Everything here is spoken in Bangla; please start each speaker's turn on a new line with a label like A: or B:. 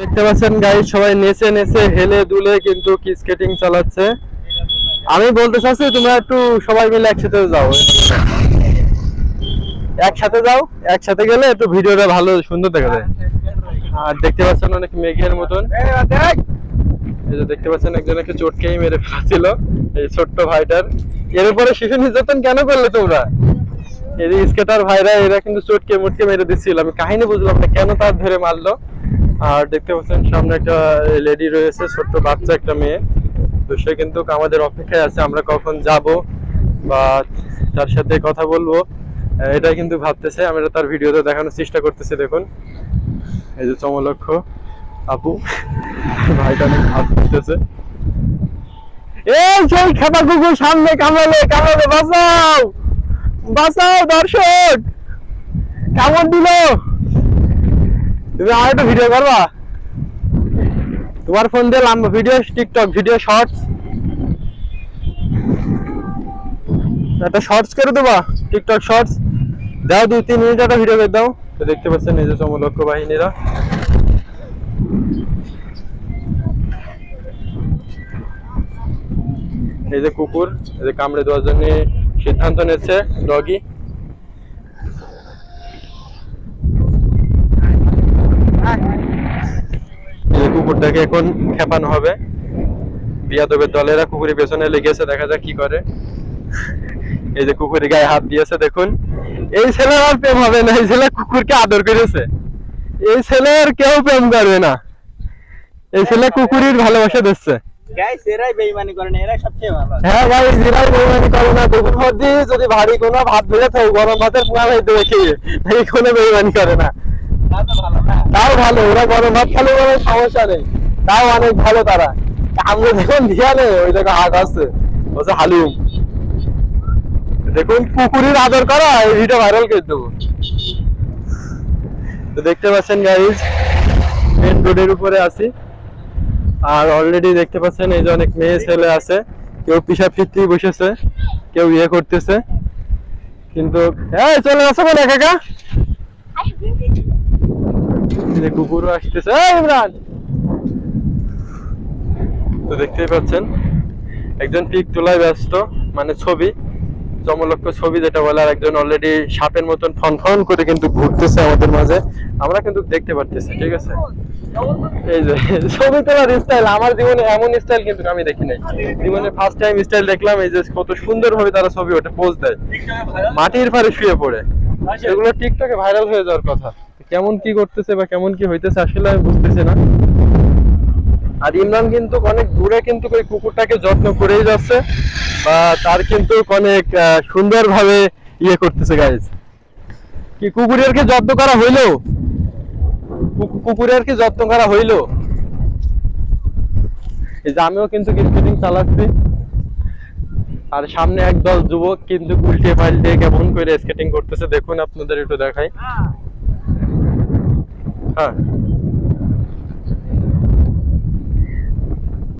A: দেখতে পাচ্ছেন গাড়ি সবাই নেচে নেচে হেলে দুলে কিন্তু স্কেটিং চালাচ্ছে। আমি বলতে চাচ্ছি, তোমরা একটু সবাই মিলে একসাথে যাও। একসাথে যাও, একসাথে গেলে একটু ভিডিওটা ভালো, সুন্দর দেখা যায়। আর দেখতে পাচ্ছেন অনেক মেঘের মতন। দেখতে পাচ্ছেন, একজন একটা চটকেই মেরে ফেলেছিল, এই ছোট্ট ভাইটার। এর উপরে শিশু নির্যাতন কেন করলে তোমরা? এই যে স্কেটার ভাইরা, এরা কিন্তু চটকে মুটকে মেরে দিচ্ছিল। আমি কাহিনী বুঝলাম না, কেন তার ধরে মারলো? আর দেখতে পাচ্ছেন, সামনে একটা লেডি রয়েছে, ছোট্ট বাচ্চা একটা মেয়ে। তো সে কিন্তু আমাদের অপেক্ষায় আছে, আমরা কখন যাব বা তার সাথে কথা বলব। এটা কিন্তু ভাবতেছে, আমরা তার ভিডিওতে দেখানোর চেষ্টা করতেছি, দেখুন। এই যে চমলক্ষ, আপু, ভাইটা অনেক এই সেই খেপা কুকুর সামনে বাঁচাও! দর্শক! কেমন দিল! তুমি আর একটা ভিডিও করবা? তোমার ফোন দিয়ে লম্বা ভিডিও টিকটক ভিডিও শর্টস একটা শর্টস করে দেবা টিকটক শর্টস দাও দুই, তিন মিনিট একটা ভিডিও করে দাও। তো দেখতে পাচ্ছেন এই যে চমলক্ষ বাহিনীরা। এই যে কুকুর, এই যে কামড়ে দেওয়ার জন্য সিদ্ধান্ত নিচ্ছে ডগি এই যে কুকুরটাকে এখন খেপানো হবে। বিয়াদবের দলেরা কুকুরের পেছনে লেগেছে দেখা যাক কি করে। এই যে কুকুরের গায়ে হাত দিয়েছে দেখুন। এই ছেলের আর প্রেম হবে না এই ছেলে কুকুরকে আদর করেছে। এই ছেলে আর কেউ প্রেম করবে না। এই ছেলে কুকুরের ভালোবাসা দিচ্ছে। হ্যাঁ ভাই জিরাই বেইমানি করে না। দুপুর মধ্যে যদি ভারী কোনো ভাত ভেজে থাকো গরম ভাতের পোয়া খেয়ে এই কোনো বেইমানি করে না। তাও ভালো, ওরা গরম ভাত খেলে কোনো সমস্যা নেই। তাও অনেক ভালো তারা। আমরা দেখুন ধিয়ানে ওই দেখো হাত আসছে। বলছে দেখুন আদর করা ভাইরাল করে দেবো। তো দেখতে পাচ্ছেন গাইজ মেন রোডের উপরে আছি। আর অলরেডি দেখতে পাচ্ছেন এই যে অনেক মেয়ে ছেলে আছে। কেউ পিসাব ফিরতে বসেছে, কেউ ইয়ে করতেছে। কিন্তু হ্যাঁ চলে আসো বলে কাকা যে কুকুরও আসতেছে। এই ইমরান! তো দেখতেই পাচ্ছেন একজন পিক তোলায় ব্যস্ত মানে ছবি চমলক্ষ ছবি যেটা বলে আর একজন অলরেডি সাপের মতন ফন ফন করে কিন্তু ঘুরতেছে আমাদের মাঝে। আমরা কিন্তু দেখতে পারতেছি ঠিক আছে? এই যে ছবি তোলার স্টাইল আমার জীবনে এমন স্টাইল কিন্তু আমি দেখি নাই। জীবনে ফার্স্ট টাইম স্টাইল দেখলাম এই যে কত সুন্দর ভাবে তারা ছবি ওঠে পোজ দেয়। মাটির পারে শুয়ে পড়ে। এগুলো টিকটকে ভাইরাল হয়ে যাওয়ার কথা। কেমন কি করতেছে বা কেমন কি হইতেছে আসলে আমি বুঝতেছি না। আর ইমরান কিন্তু অনেক দূরে কিন্তু ওই কুকুরটাকে যত্ন করেই যাচ্ছে বা তার কিন্তু অনেক সুন্দর ভাবে ইয়ে করতেছে গাইজ কি কুকুরের কি যত্ন করা হইল? কুকুরের কি যত্ন করা হইল? এই যে আমিও কিন্তু স্কেটিং চালাচ্ছি। আর সামনে একদল যুবক কিন্তু উল্টে পাল্টে কেমন করে স্কেটিং করতেছে, দেখুন আপনাদের একটু দেখাই। হ্যাঁ